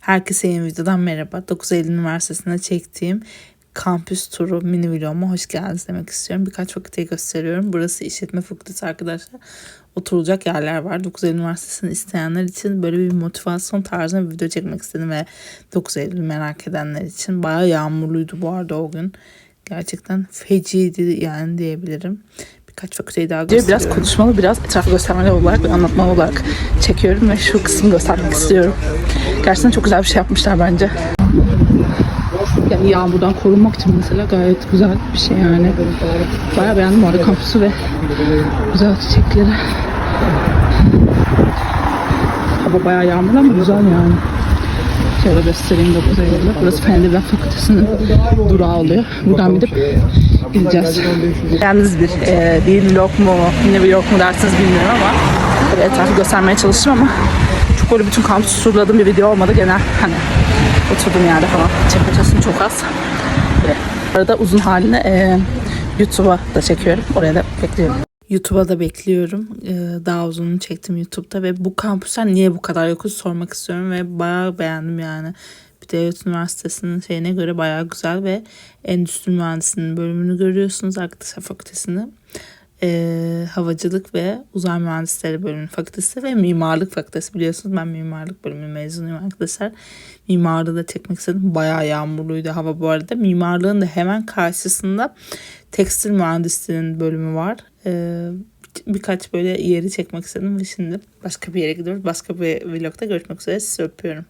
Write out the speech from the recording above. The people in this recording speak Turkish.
Herkese yeni videodan merhaba. 9 Eylül Üniversitesi'nde çektiğim kampüs turu mini vloguma hoş geldiniz demek istiyorum. Birkaç fakülteyi gösteriyorum. Burası işletme fakültesi arkadaşlar. Oturulacak yerler var. 9 Eylül Üniversitesi'ni isteyenler için böyle bir motivasyon tarzında bir video çekmek istedim ve 9 Eylül merak edenler için. Bayağı yağmurluydu bu arada o gün. Gerçekten feciydi yani diyebilirim. Birkaç fakülteyi daha gösteriyorum. Biraz konuşmalı, biraz etrafı göstermeli olarak ve anlatmalı olarak çekiyorum ve şu kısmı göstermek istiyorum. Gerçekten çok güzel bir şey yapmışlar bence. Yani yağmurdan korunmak için mesela gayet güzel bir şey yani. Bayağı beğendim orada kampüsü ve güzel çiçekleri. Hava bayağı yağmurlu ama güzel yani. Şöyle göstereyim de burayı. Burası Fen Edebiyat Fakültesi'nin durağı oluyor. Buradan gidip gideceğiz. Yalnız bir e, bir vlog mu, yine bir vlog mu dersiniz bilmiyorum ama etrafı göstermeye çalıştım ama böyle bütün kampüsü turladığım bir video olmadı. Genel hani oturduğum yerde falan çekme çok az. Bu arada uzun halini e, YouTube'a da çekiyorum. Oraya da bekliyorum. YouTube'a da bekliyorum. Ee, daha uzununu çektim YouTube'da ve bu kampüsler niye bu kadar yokuz sormak istiyorum ve bayağı beğendim yani. Bir devlet üniversitesinin şeyine göre bayağı güzel ve endüstri mühendisliğinin bölümünü görüyorsunuz arkadaşlar fakültesini. Ee, havacılık ve uzay mühendisleri bölümü fakültesi ve mimarlık fakültesi biliyorsunuz ben mimarlık bölümü mezunuyum arkadaşlar. Mimarlığı da çekmek istedim. Bayağı yağmurluydu hava bu arada. Mimarlığın da hemen karşısında tekstil mühendisliğinin bölümü var. Ee, birkaç böyle yeri çekmek istedim ve şimdi başka bir yere gidiyoruz. Başka bir vlogda görüşmek üzere. Sizi öpüyorum.